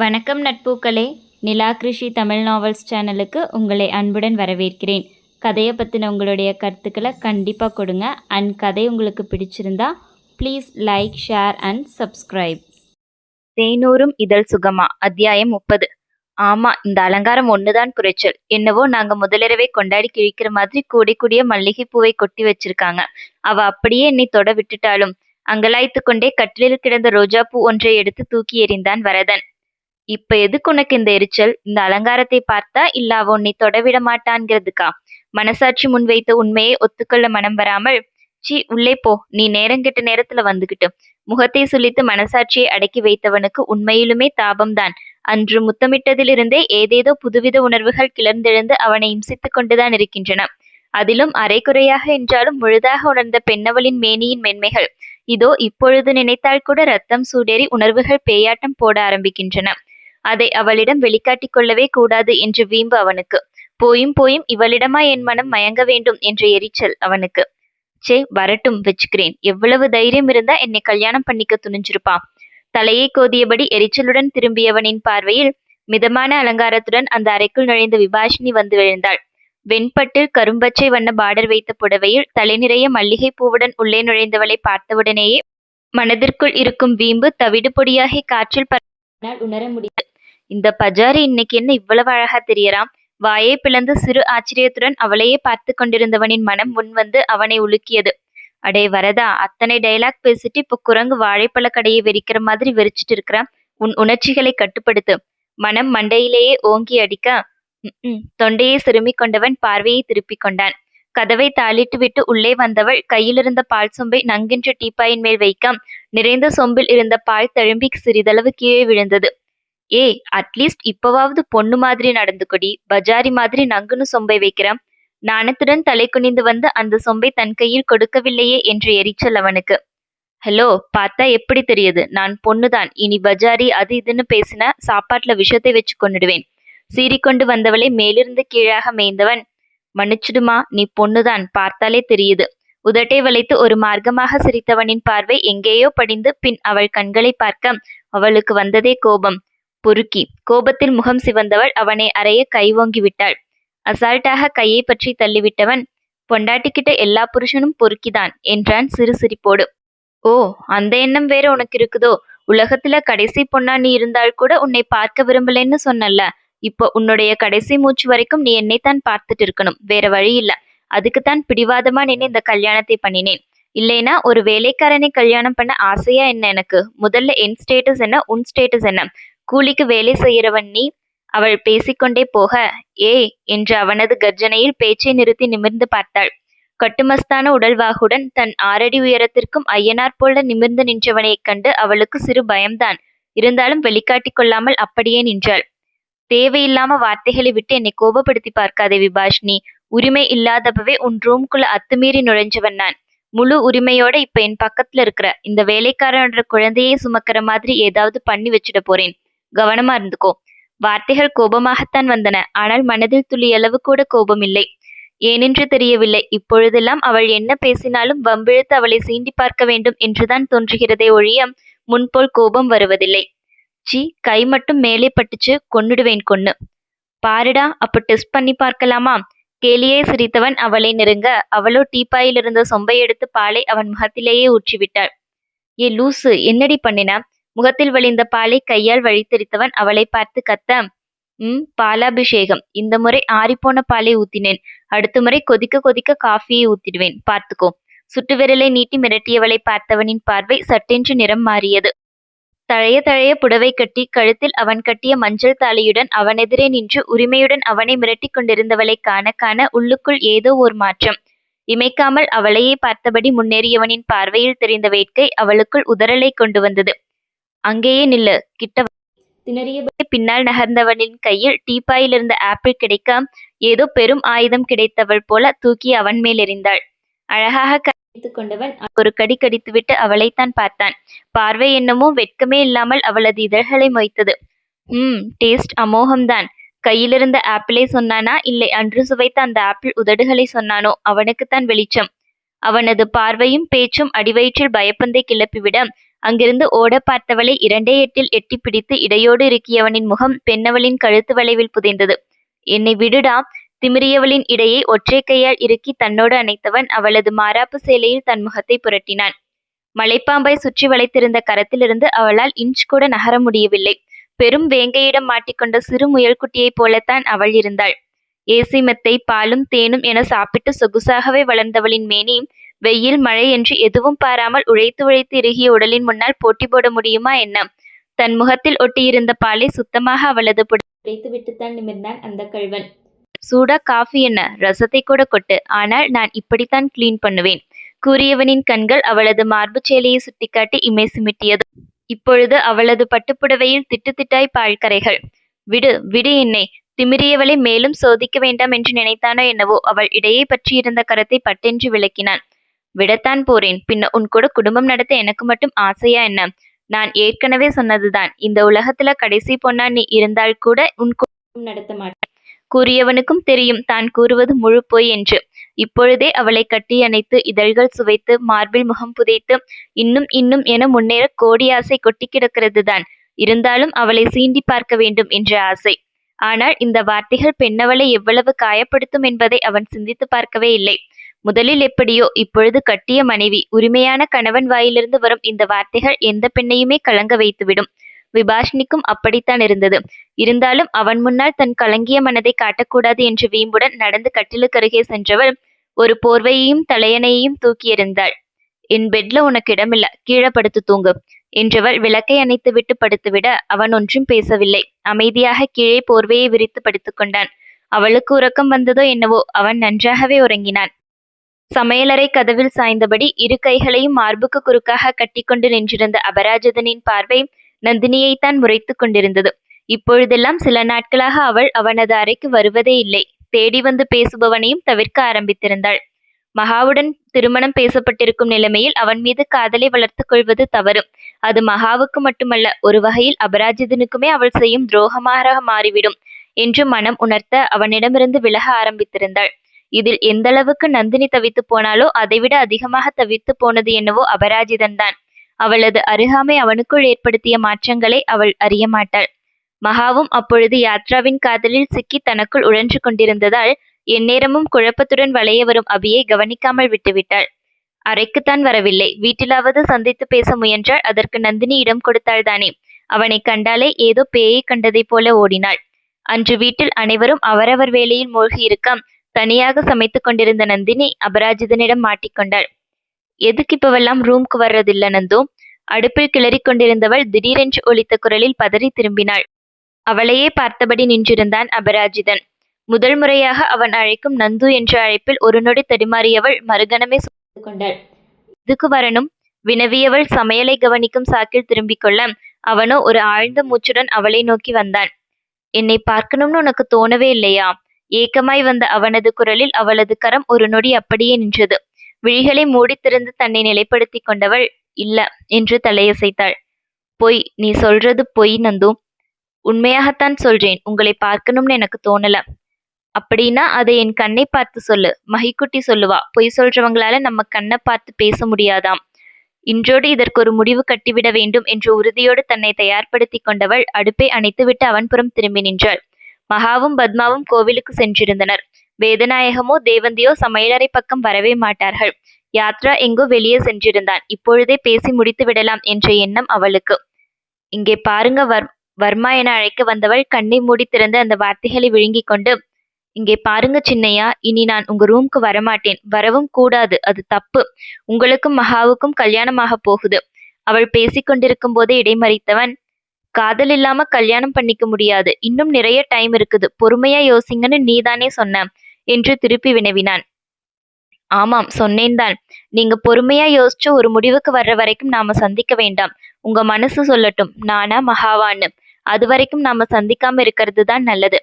வணக்கம் நட்பூக்களே. நிலா கிருஷி தமிழ் நாவல்ஸ் சேனலுக்கு உங்களை அன்புடன் வரவேற்கிறேன். கதையை பற்றின உங்களுடைய கருத்துக்களை கண்டிப்பாக கொடுங்க. அண்ட் கதை உங்களுக்கு பிடிச்சிருந்தா please like share and subscribe தேனூரும் இதழ் சுகமா? அத்தியாயம் முப்பது. ஆமா இந்த அலங்காரம் ஒண்ணுதான் குறைச்சல் என்னவோ நாங்க முதலிரவே கொண்டாடி கிழிக்கிற மாதிரி கூடி கூடிய மல்லிகை பூவை கொட்டி வச்சிருக்காங்க. அவ அப்படியே என்னை தொட விட்டுட்டாலும் அங்கலாய்த்து கொண்டே கட்டிலில் கிடந்த ரோஜா பூ ஒன்றை எடுத்து தூக்கி எறிந்தான் வரதன். இப்ப எதுக்கு உனக்கு இந்த எரிச்சல்? இந்த அலங்காரத்தை பார்த்தா இல்ல அவ உன்னை தொடவிட மாட்டான்கிறதுக்கா? மனசாட்சி முன்வைத்த உண்மையை ஒத்துக்கொள்ள மனம் வராமல் சீ உள்ளே போ. நீ நேரங்கெட்ட நேரத்துல வந்துகிட்டு. முகத்தை சுழித்து மனசாட்சியை அடக்கி வைத்தவனுக்கு உண்மையிலுமே தாபம்தான். அன்று முத்தமிட்டதிலிருந்தே ஏதேதோ புதுவித உணர்வுகள் கிளர்ந்தெழுந்து அவனை இம்சித்துக் கொண்டுதான் இருக்கின்றன. அதிலும் அரைக்குறையாக என்றாலும் முழுதாக உணர்ந்த பெண்ணவளின் மேனியின் மென்மைகள். இதோ இப்பொழுது நினைத்தால் கூட ரத்தம் சூடேறி உணர்வுகள் பேயாட்டம் போட ஆரம்பிக்கின்றன. அதை அவளிடம் வெளிக்காட்டிக் கொள்ளவே கூடாது என்று வீம்பு அவனுக்கு. போயும் போயும் இவளிடமா என் மனம் மயங்க வேண்டும் என்ற எரிச்சல் அவனுக்கு. சே வரட்டும் வச்சுக்கிறேன். எவ்வளவு தைரியம் இருந்தா என்னை கல்யாணம் பண்ணிக்க துணிஞ்சிருப்பான். தலையை கோதியபடி எரிச்சலுடன் திரும்பியவனின் பார்வையில் மிதமான அலங்காரத்துடன் அந்த அறைக்குள் நுழைந்த விபாஷினி வந்து விழுந்தாள் வெண்பட்டில் கரும்பச்சை வண்ண பார்டர் வைத்த புடவையில் தலை நிறைய மல்லிகை பூவுடன் உள்ளே நுழைந்தவளை பார்த்தவுடனேயே மனதிற்குள் இருக்கும் வீம்பு தவிடு பொடியாகி காற்றில் உணர முடியும் இந்த பஜாரி இன்னைக்கு என்ன இவ்வளவு அழகா தெரியறான் வாயை பிளந்து சிறு ஆச்சரியத்துடன் அவளையே பார்த்து கொண்டிருந்தவனின் மனம் முன்வந்து அவனை உலுக்கியது. அடே வரதா அத்தனை டைலாக் பேசிட்டு இப்போ குரங்கு வாழைப்பழ கடையை வெறிக்கிற மாதிரி வெறிச்சிட்டு இருக்கிறான் உன் உணர்ச்சிகளை கட்டுப்படுத்து. மனம் மண்டையிலேயே ஓங்கி அடிக்க? தொண்டையை சிறுமி கொண்டவன் பார்வையை திருப்பிக் கொண்டான். கதவை தாளிட்டு விட்டு உள்ளே வந்தவள் கையிலிருந்த பால் சொம்பை நங்கின்ற டீப்பாயின் மேல் வைக்க நிறைந்த சொம்பில் இருந்த பால் தழும்பி சிறிதளவு கீழே விழுந்தது. ஏய் அட்லீஸ்ட் இப்பவாவது பொண்ணு மாதிரி நடந்துக்கொடி பஜாரி மாதிரி நங்குன்னு சொம்பை வைக்கிறான். நாணத்துடன் தலை குனிந்து வந்து அந்த சொம்பை தன் கையில் கொடுக்கவில்லையே என்று எரிச்சல் அவனுக்கு. ஹலோ பார்த்தா எப்படி தெரியுது? நான் பொண்ணுதான். இனி பஜாரி அது இதுன்னு பேசின சாப்பாட்டுல விஷத்தை வச்சு கொண்டுடுவேன். சீறிக்கொண்டு வந்தவளை மேலிருந்து கீழாக மேய்ந்தவன். மன்னிச்சுடுமா நீ பொண்ணுதான். பார்த்தாலே தெரியுது. உதட்டை வளைத்து ஒரு மார்க்கமாக சிரித்தவனின் பார்வை எங்கேயோ படிந்து பின் அவள் கண்களை பார்க்க அவளுக்கு வந்ததே கோபம். பொறுக்கி. கோபத்தில் முகம் சிவந்தவள் அவனை அறைய கை ஓங்கி விட்டாள் அசால்ட்டாக கையை பற்றி தள்ளிவிட்டவன் பொண்டாட்டிக்கிட்ட எல்லா புருஷனும் பொறுக்கிதான் என்றான் சிறு சிரிப்போடு ஓ அந்த எண்ணம் வேற உனக்கு இருக்குதோ உலகத்துல கடைசி பொண்ணா நீ இருந்தால் கூட உன்னை பார்க்க விரும்பலைன்னு சொன்னல்ல. இப்போ உன்னுடைய கடைசி மூச்சு வரைக்கும் நீ என்னைத்தான் பார்த்துட்டு இருக்கணும். வேற வழி இல்ல. அதுக்குத்தான் பிடிவாதமா நின்று இந்த கல்யாணத்தை பண்ணினேன். இல்லைனா ஒரு வேலைக்காரனை கல்யாணம் பண்ண ஆசையா என்ன எனக்கு? முதல்ல என் ஸ்டேட்டஸ் என்ன உன் ஸ்டேட்டஸ் என்ன? கூலிக்கு வேலை செய்கிறவன் நீ? அவள் பேசிக்கொண்டே போக ஏய் என்று அவனது கர்ஜனையில் பேச்சை நிறுத்தி நிமிர்ந்து பார்த்தாள். கட்டுமஸ்தான உடல்வாகுடன் தன் ஆறடி உயரத்திற்கும் ஐயனார் போல நிமிர்ந்து நின்றவனைக் கண்டு அவளுக்கு சிறு பயம்தான். இருந்தாலும் வெளிக்காட்டிக் கொள்ளாமல் அப்படியே நின்றாள். தேவையில்லாம வார்த்தைகளை விட்டு என்னை கோபப்படுத்தி பார்க்காதே விபாஷினி. உரிமை இல்லாதப்பவே உன் ரூம்குள்ள அத்துமீறி நுழைஞ்சவன் நான். முழு உரிமையோட இப்ப என் பக்கத்துல இருக்கிற இந்த வேலைக்காரனோட குழந்தையை சுமக்கிற மாதிரி ஏதாவது பண்ணி வச்சிட போறேன். கவனமா இருந்துக்கோ. வார்த்தைகள் கோபமாகத்தான் வந்தன. ஆனால் மனதில் துளியளவு கூட கோபமில்லை. ஏனென்று தெரியவில்லை. இப்பொழுதெல்லாம் அவள் என்ன பேசினாலும் வம்பிழுத்து அவளை சீண்டி பார்க்க வேண்டும் என்றுதான் தோன்றுகிறதே ஒழிய முன்போல் கோபம் வருவதில்லை. சி கை மட்டும் மேலே பட்டுச்சு கொன்னுடுவேன் கொன்னு. பாருடா அப்ப டெஸ்ட் பண்ணி பார்க்கலாமா? கேலியே சிரித்தவன் அவளை நெருங்க அவளோ டீப்பாயில் இருந்த சொம்பை எடுத்து பாலை அவன் முகத்திலேயே ஊற்றிவிட்டாள். ஏ லூசு என்னடி பண்ணின? முகத்தில் வழிந்த பாலை கையால் வழித்தெரித்தவன் அவளை பார்த்து கத்த உம் பாலாபிஷேகம். இந்த முறை ஆறிப்போன பாலை ஊத்தினேன். அடுத்த முறை கொதிக்க கொதிக்க காஃபியை ஊத்திடுவேன். பார்த்துக்கோ. சுட்டு விரலை நீட்டி மிரட்டியவளை பார்த்தவனின் பார்வை சட்டென்று நிறம் மாறியது. தழைய தழைய புடவை கட்டி கழுத்தில் அவன் கட்டிய மஞ்சள் தாலியுடன் அவனெதிரே நின்று உரிமையுடன் அவனை மிரட்டிக் கொண்டிருந்தவளை காண காண உள்ளுக்குள் ஏதோ ஒரு மாற்றம். இமைக்காமல் அவளையே பார்த்தபடி முன்னேறியவனின் பார்வையில் தெரிந்த வேட்கை அவளுக்குள் உதறலை கொண்டு வந்தது. அங்கேயே நில்லு. கிட்ட. திணறியபடி பின்னால் நகர்ந்தவனின் கையில் டீப்பாயில் இருந்த ஆப்பிள் கிடைக்க ஏதோ பெரும் ஆயுதம் கிடைத்தவள் போல தூக்கி அவன் மேல் எறிந்தாள். அழகாக கடித்துக் கொண்டவன் ஒரு கடி கடித்துவிட்டு அவளைத்தான் பார்த்தான். பார்வை என்னமோ வெட்கமே இல்லாமல் அவளது இதழ்களை மொய்த்தது. ம் டேஸ்ட் அமோகம்தான். கையிலிருந்த ஆப்பிளை சொன்னானா? இல்லை அன்று சுவைத்த அந்த ஆப்பிள் உதடுகளை சொன்னானோ? அவனுக்குத்தான் வெளிச்சம். அவனது பார்வையும் பேச்சும் அடிவயிற்றில் பயப்பந்தை கிளப்பிவிட அங்கிருந்து ஓட பார்த்தவளை இரண்டே எட்டில் எட்டி பிடித்து இடையோடு இறுக்கியவனின் முகம் பெண்ணவளின் கழுத்து வளைவில் புதைந்தது. என்னை விடுடா. திமிரியவளின் இடையை ஒற்றை கையால் இறுக்கி தன்னோடு அணைத்தவன் அவளது மாறாப்பு சேலையில் தன் முகத்தை புரட்டினான். மலைப்பாம்பை சுற்றி வளைத்திருந்த கரத்திலிருந்து அவளால் இன்ச் கூட நகர முடியவில்லை. பெரும் வேங்கையிடம் மாட்டிக்கொண்ட சிறு முயல்குட்டியைப் போலத்தான் அவள் இருந்தாள். ஏசி மெத்தை பாலும் தேனும் என சாப்பிட்டு சொகுசாகவே வளர்ந்தவளின் மேனி வெயில் மழை என்று எதுவும் பாராமல் உழைத்து உழைத்து இறுகிய உடலின் முன்னால் போட்டி போட முடியுமா என்ன? தன் முகத்தில் ஒட்டியிருந்த பாலை சுத்தமாக அவளது உடைத்து விட்டுத்தான் நிமிர்ந்தான் அந்த கள்வன் சூடா காஃபி என்ன? ரசத்தை கூட கொட்டு. ஆனால் நான் இப்படித்தான் கிளீன் பண்ணுவேன். கூறியவனின் கண்கள் அவளது மார்புச் சேலையை சுட்டிக்காட்டி இமை சிமிட்டியது. இப்பொழுது அவளது பட்டுப்புடவையில் திட்டு திட்டாய் பால் கரைகள். விடு விடு என்னை. திமிரியவளை மேலும் சோதிக்க வேண்டாம் என்று நினைத்தானோ என்னவோ அவள் இடையே பற்றியிருந்த கரத்தை பட்டென்று விளக்கினான். விடத்தான் போறேன். பின்ன உன் கூட குடும்பம் நடத்த எனக்கு மட்டும் ஆசையா என்ன? நான் ஏற்கனவே சொன்னதுதான். இந்த உலகத்துல கடைசி பொண்ணா நீ இருந்தால் கூட உன் குடும்பம் நடத்த மாட்டேன். கூறியவனுக்கும் தெரியும். தான் கூறுவது முழு பொய் என்று. இப்பொழுதே அவளை கட்டி அணைத்து இதழ்கள் சுவைத்து மார்பில் முகம் புதைத்து இன்னும் இன்னும் என முன்னேற கோடி ஆசை கொட்டி கிடக்கிறதுதான். இருந்தாலும் அவளை சீண்டி பார்க்க வேண்டும் என்ற ஆசை. ஆனால் இந்த வார்த்தைகள் பெண்ணவளை எவ்வளவு காயப்படுத்தும் என்பதை அவன் சிந்தித்து பார்க்கவே இல்லை. முதலில் எப்படியோ இப்பொழுது கட்டிய மனைவி உரிமையான கணவன் வாயிலிருந்து வரும் இந்த வார்த்தைகள் எந்த பெண்ணையுமே கலங்க வைத்துவிடும். விபாஷினிக்கும் அப்படித்தான் இருந்தது. இருந்தாலும் அவன் முன்னால் தன் கலங்கிய மனதை காட்டக்கூடாது என்று வீம்புடன் நடந்து கட்டிலுக்கருகே சென்றவள் ஒரு போர்வையையும் தலையணையையும் தூக்கியிருந்தாள் என் பெட்ல உனக்கு இடமில்ல கீழே படுத்து தூங்கு என்றவள் விளக்கை அணைத்துவிட்டு படுத்துவிட அவன் ஒன்றும் பேசவில்லை. அமைதியாக கீழே போர்வையை விரித்து படுத்துக்கொண்டான். அவளுக்கு உறக்கம் வந்ததோ என்னவோ அவன் நன்றாகவே உறங்கினான். சமையலறை கதவில் சாய்ந்தபடி இரு கைகளையும் மார்புக்கு குறுக்காக கட்டிக்கொண்டு நின்றிருந்த அபராஜிதனின் பார்வை நந்தினியைத்தான் முறைத்து கொண்டிருந்தது. இப்பொழுதெல்லாம் சில நாட்களாக அவள் அவனது அறைக்கு வருவதே இல்லை. தேடி வந்து பேசுபவனையும் தவிர்க்க ஆரம்பித்திருந்தாள். மகாவுடன் திருமணம் பேசப்பட்டிருக்கும் நிலைமையில் அவன் மீது காதலை வளர்த்துக் கொள்வது தவறு. அது மகாவுக்கு மட்டுமல்ல ஒரு வகையில் அபராஜிதனுக்குமே அவள் செய்யும் துரோகமாக மாறிவிடும் என்று மனம் உணர்த்த அவனிடமிருந்து விலக ஆரம்பித்திருந்தாள். இதில் எந்தளவுக்கு நந்தினி தவித்து போனாலோ அதைவிட அதிகமாக தவித்து போனது என்னவோ அபராஜிதன்தான். அவளது அருகாமை அவனுக்குள் ஏற்படுத்திய மாற்றங்களை அவள் அறிய மாட்டாள். மகாவும் அப்பொழுது யாத்ராவின் காதலில் சிக்கி தனக்குள் உழன்று கொண்டிருந்ததால் எந்நேரமும் குழப்பத்துடன் வளைய வரும் அபியை கவனிக்காமல் விட்டுவிட்டாள். அறைக்குத்தான் வரவில்லை. வீட்டிலாவது சந்தித்து பேச முயன்றால் அதற்கு நந்தினி இடம் கொடுத்தாள்தானே. அவனை கண்டாலே ஏதோ பேயை கண்டதைப் போல ஓடினாள். அன்று வீட்டில் அனைவரும் அவரவர் வேலையில் மூழ்கியிருக்க தனியாக சமைத்துக் கொண்டிருந்த நந்தினி அபராஜிதனிடம் மாட்டிக்கொண்டாள். எதுக்கு இப்பவெல்லாம் ரூம்க்கு வர்றதில்ல நந்து? அடுப்பில் கிளறிக் கொண்டிருந்தவள் திடீரென்று ஒலித்த குரலில் பதறி திரும்பினாள். அவளையே பார்த்தபடி நின்றிருந்தான் அபராஜிதன். முதல் முறையாக அவன் அழைக்கும் நந்து என்ற அழைப்பில் ஒரு நொடி தடுமாறியவள் மறுகணமே கொண்டாள். இதுக்கு வரணும்? வினவியவள் சமையலை கவனிக்கும் சாக்கில் திரும்பிக் கொள்ள அவனோ ஒரு ஆழ்ந்த மூச்சுடன் அவளை நோக்கி வந்தான். என்னை பார்க்கணும்னு உனக்கு தோணவே இல்லையா? ஏக்கமாய் வந்த அவனது குரலில் அவளது கரம் ஒரு நொடி அப்படியே நின்றது. விழிகளை மூடித் திறந்து தன்னை நிலைப்படுத்திக் கொண்டவள் இல்ல என்று தலையசைத்தாள். பொய் நீ சொல்றது பொய் நந்து. உண்மையாகத்தான் சொல்றேன். உங்களை பார்க்கணும்னு எனக்கு தோணல. அப்படின்னா அதை என் கண்ணை பார்த்து சொல்லு. மகிக்குட்டி சொல்லுவா. பொய் சொல்றவங்களால நம்ம கண்ணை பார்த்து பேச முடியாதாம். இன்றோடு இதற்கு ஒரு முடிவு கட்டிவிட வேண்டும் என்று உறுதியோடு தன்னை தயார்படுத்தி கொண்டவள் அடுப்பை அணைத்துவிட்டு அவன் புறம் திரும்பி நின்றாள். மகாவும் பத்மாவும் கோவிலுக்கு சென்றிருந்தனர். வேதநாயகமோ தேவந்தியோ சமையலறை பக்கம் வரவே மாட்டார்கள். யாத்ரா எங்கோ வெளியே சென்றிருந்தான். இப்பொழுதே பேசி முடித்து விடலாம் என்ற எண்ணம் அவளுக்கு. இங்கே பாருங்க வர் வர்மா என அழைக்க வந்தவள் கண்ணை மூடி திறந்து அந்த வார்த்தைகளை விழுங்கிக் கொண்டு இங்கே பாருங்க சின்னையா இனி நான் உங்க ரூம்க்கு வரமாட்டேன். வரவும் கூடாது. அது தப்பு. உங்களுக்கும் மகாவுக்கும் கல்யாணமாக போகுது. அவள் பேசிக்கொண்டிருக்கும் போதே இடைமறித்தவன் காதல் இல்லாம கல்யாணம் பண்ணிக்க முடியாது. இன்னும் நிறைய டைம் இருக்குது. பொறுமையா யோசிங்கன்னு நீதானே சொன்ன. என்று திருப்பி வினவினான். ஆமாம் சொன்னேன்தான் நீங்க பொறுமையா யோசிச்சு ஒரு முடிவுக்கு வர்ற வரைக்கும் நாம சந்திக்க வேண்டாம். உங்க மனசு சொல்லட்டும். நானா மகாவான்னு. அது வரைக்கும் நாம சந்திக்காம இருக்கிறது தான் நல்லது.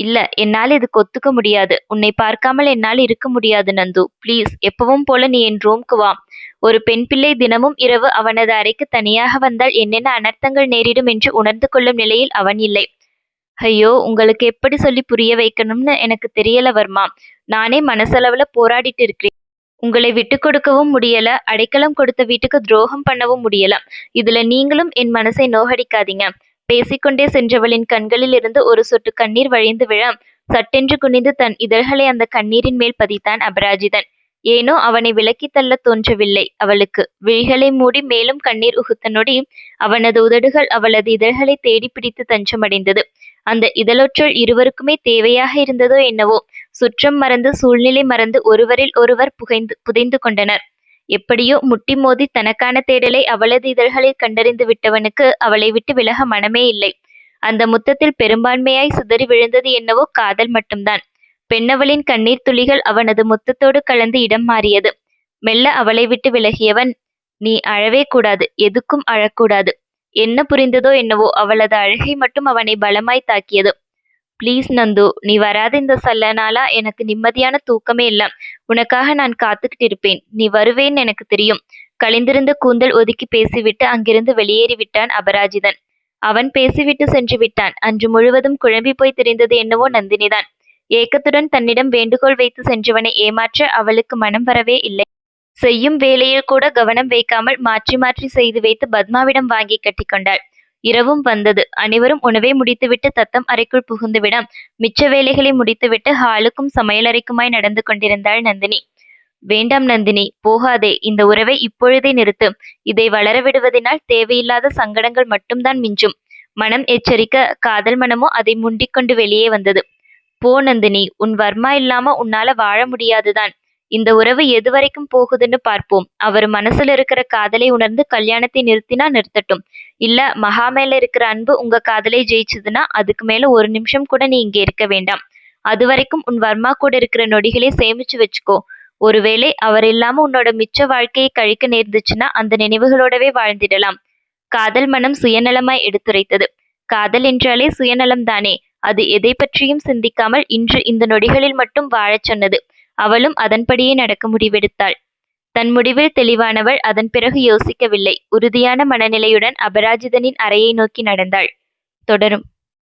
இல்ல என்னால இதுக்கு ஒத்துக்க முடியாது. உன்னை பார்க்காமல் என்னால் இருக்க முடியாது நந்து. ப்ளீஸ் எப்பவும் போல நீ என் ரூம்க்கு வா. ஒரு பெண் பிள்ளை தினமும் இரவு அவனது அறைக்கு தனியாக வந்தால் என்னென்ன அனர்த்தங்கள் நேரிடும் என்று உணர்ந்து கொள்ளும் நிலையில் அவன் இல்லை. ஐயோ உங்களுக்கு எப்படி சொல்லி புரிய வைக்கணும்னு எனக்கு தெரியல வர்மா. நானே மனசளவுல போராடிட்டு இருக்கிறேன். உங்களை விட்டு கொடுக்கவும் முடியல அடைக்கலம் கொடுத்த வீட்டுக்கு துரோகம் பண்ணவும் முடியல. இதுல நீங்களும் என் மனசை நோகடிக்காதீங்க. பேசிக்கொண்டே சென்றவளின் கண்களில் இருந்து ஒரு சொட்டு கண்ணீர் வழிந்து விழ சட்டென்று குனிந்து தன் இதழ்களை அந்த கண்ணீரின் மேல் பதித்தான் அபராஜிதன். ஏனோ அவனை விலக்கித் தள்ளத் தோன்றவில்லை. அவளுக்கு விழிகளை மூடி மேலும் கண்ணீர் உகுத்த நொடி அவனது உதடுகள் அவளது இதழ்களை தேடிப் பிடித்து தஞ்சமடைந்தது. அந்த இதழொற்றுள் இருவருக்குமே தேவையாக இருந்ததோ என்னவோ. சுற்றம் மறந்து சூழ்நிலை மறந்து ஒருவரில் ஒருவர் புகைந்து புதைந்து கொண்டனர். எப்படியோ முட்டி மோதி தனக்கான தேடலை அவளது இதழ்களில் கண்டறிந்து விட்டவனுக்கு அவளை விட்டு விலக மனமே இல்லை. அந்த முத்தத்தில் பெரும்பான்மையாய் சிதறி விழுந்தது என்னவோ காதல் மட்டும்தான். பெண்ணவளின் கண்ணீர் துளிகள் அவனது முத்தத்தோடு கலந்து இடம் மாறியது. மெல்ல அவளை விட்டு விலகியவன் நீ அழவே கூடாது எதுக்கும் அழக்கூடாது. என்ன புரிந்ததோ என்னவோ அவளது அழகை மட்டும் அவனை பலமாய் தாக்கியது. ப்ளீஸ் நந்து நீ வராத இந்த சல்ல நாளா எனக்கு நிம்மதியான தூக்கமே இல்ல. உனக்காக நான் காத்துக்கிட்டு இருப்பேன். நீ வருவேன் எனக்கு தெரியும். கழிந்திருந்த கூந்தல் ஒதுக்கி பேசிவிட்டு அங்கிருந்து வெளியேறி விட்டான் அபராஜிதன். அவன் பேசிவிட்டு சென்று விட்டான். அன்று முழுவதும் குழம்பி போய் தெரிந்தது என்னவோ நந்தினிதான். ஏக்கத்துடன் தன்னிடம் வேண்டுகோள் வைத்து சென்றவனை ஏமாற்ற அவளுக்கு மனம் வரவே இல்லை. செய்யும் வேலையில் கூட கவனம் வைக்காமல் மாற்றி மாற்றி செய்து வைத்து பத்மாவிடம் வாங்கி கட்டிக்கொண்டாள் இரவும் வந்தது. அனைவரும் உணவை முடித்துவிட்டு தத்தம் அறைக்குள் புகுந்துவிட மிச்ச வேலைகளை முடித்துவிட்டு ஹாலுக்கும் சமையலறைக்குமாய் நடந்து கொண்டிருந்தாள் நந்தினி. வேண்டாம் நந்தினி போகாதே. இந்த உறவை இப்பொழுதே நிறுத்து. இதை வளர விடுவதனால் தேவையில்லாத சங்கடங்கள் மட்டும்தான் மிஞ்சும். மனம் எச்சரிக்க காதல் மனமோ அதை முண்டிக்கொண்டு வெளியே வந்தது. போ நந்தினி உன் வர்மா இல்லாம உன்னால வாழ முடியாதுதான். இந்த உறவு எது வரைக்கும் போகுதுன்னு பார்ப்போம். அவர் மனசுல இருக்கிற காதலை உணர்ந்து கல்யாணத்தை நிறுத்தினா நிறுத்தட்டும். இல்ல மகா மேல இருக்கிற அன்பு உங்க காதலை ஜெயிச்சதுன்னா அதுக்கு மேல ஒரு நிமிஷம் கூட நீ இங்க இருக்க வேண்டாம். அது வரைக்கும் உன் வர்மா கூட இருக்கிற நொடிகளை சேமிச்சு வச்சுக்கோ. ஒருவேளை அவர் இல்லாம உன்னோட மிச்ச வாழ்க்கையை கழிக்க நேர்ந்துச்சுன்னா அந்த நினைவுகளோடவே வாழ்ந்திடலாம். காதல் மனம் சுயநலமாய் எடுத்துரைத்தது. காதல் என்றாலே சுயநலம் தானே அது எதை பற்றியும் சிந்திக்காமல் இன்று இந்த நொடிகளில் மட்டும் வாழச் சொன்னது. அவளும் அதன்படியே நடக்க முடிவெடுத்தாள். தன் முடிவில் தெளிவானவள் அதன் பிறகு யோசிக்கவில்லை. உறுதியான மனநிலையுடன் அபராஜிதனின் அறையை நோக்கி நடந்தாள். தொடரும்.